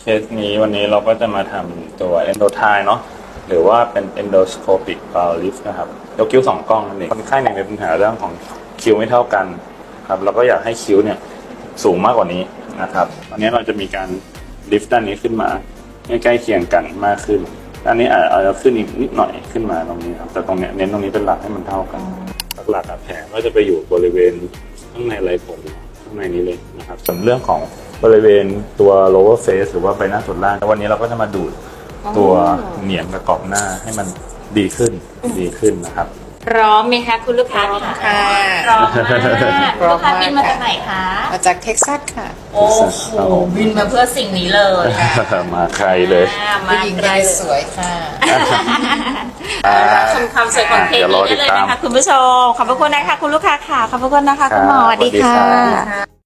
เคสนี้วันนี้เราก็จะมาทำตัว endo t i เนาะหรือว่าเป็น endoscopic brow lift นะครับยกคิ้วสองกล้องนั่นเองคนไข้เนี่ยมีปัญหาเรื่องของคิ้วไม่เท่ากันครับเราก็อยากให้คิ้วเนี่ยสูงมากกว่านี้นะครับวันนี้เราจะมีการลิฟต์ด้านนี้ขึ้นมาให้ใกล้เคียงกันมากขึ้นด้านนี้อาจจะขึ้นอีกนิดหน่อยขึ้นมาตรงนี้ครับแต่ตรงเนี้ยเน้นตรงนี้เป็นหลักให้มันเท่ากันหลักๆอะแผลก็จะไปอยู่บริเวณข้างในไรผมข้างในนี้เลยนะครับส่วนเรื่องของ บริเวณตัว lower face หรือว่าใบหน้าส่วนล่างวันนี้เราก็จะมาดูดตัวเหนียงกับกรอบหน้าให้มันดีขึ้นดีขึ้นนะครับ พร้อมไหมคะคุณลูกค้าพร้อมค่ะ พร้อมมากพร้อลูมกค้ามากบินมาค่ะจากไหนคะ มาจากเท็กซัสค่ะ โอ้โหบินมาเพื่อสิ่งนี้เลยค่ะมาใครเลย อ่ามาผู้หญิงไกลได้เลยสวยค่ะ ชมความสวยของเพจเดี๋ยวรอนี้ติได้ดเลยตามนะคะคุณผู้ชม ขอบพระคุณนะคะคุณลูกค้าค่ะ ขอบพระคุณนะคะคุณหมอครับสวัสดีสวัสดีค่ะครับ